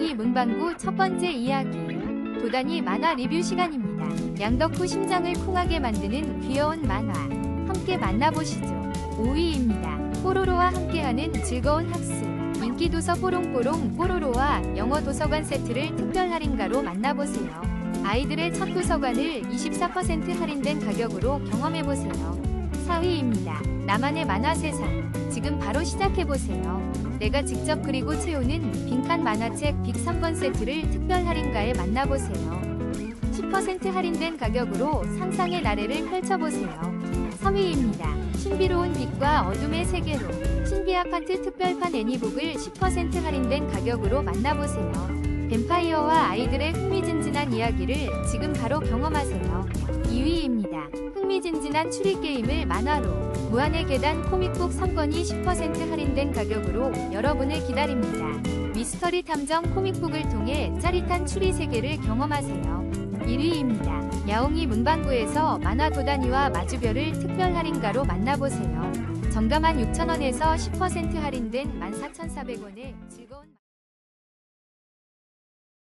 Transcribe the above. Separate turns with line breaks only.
야옹이 문방구 첫 번째 이야기. 도단이 만화 리뷰 시간입니다. 양덕후 심장을 쿵하게 만드는 귀여운 만화. 함께 만나보시죠. 5위입니다. 뽀로로와 함께하는 즐거운 학습. 인기 도서 뽀롱뽀롱 뽀로로와 영어 도서관 세트를 특별 할인가로 만나보세요. 아이들의 첫 도서관을 24% 할인된 가격으로 경험해보세요. 4위입니다. 나만의 만화 세상. 지금 바로 시작해보세요. 내가 직접 그리고 채우는 빈칸 만화책 빅 3권 세트를 특별 할인가에 만나보세요. 10% 할인된 가격으로 상상의 나래를 펼쳐보세요. 3위입니다. 신비로운 빛과 어둠의 세계로 신비 아파트 특별판 애니북을 10% 할인된 가격으로 만나보세요. 뱀파이어와 아이들의 흥미진진한 이야기를 지금 바로 경험하세요. 2위입니다. 흥미진진한 추리 게임을 만화로 무한의 계단 코믹북 3권이 10% 할인된 가격으로 여러분을 기다립니다. 미스터리 탐정 코믹북을 통해 짜릿한 추리 세계를 경험하세요. 1위입니다. 야옹이 문방구에서 만화 도다니와 마주별을 특별 할인가로 만나보세요. 정가만 6,000원에서 10% 할인된 14,400원에 즐거운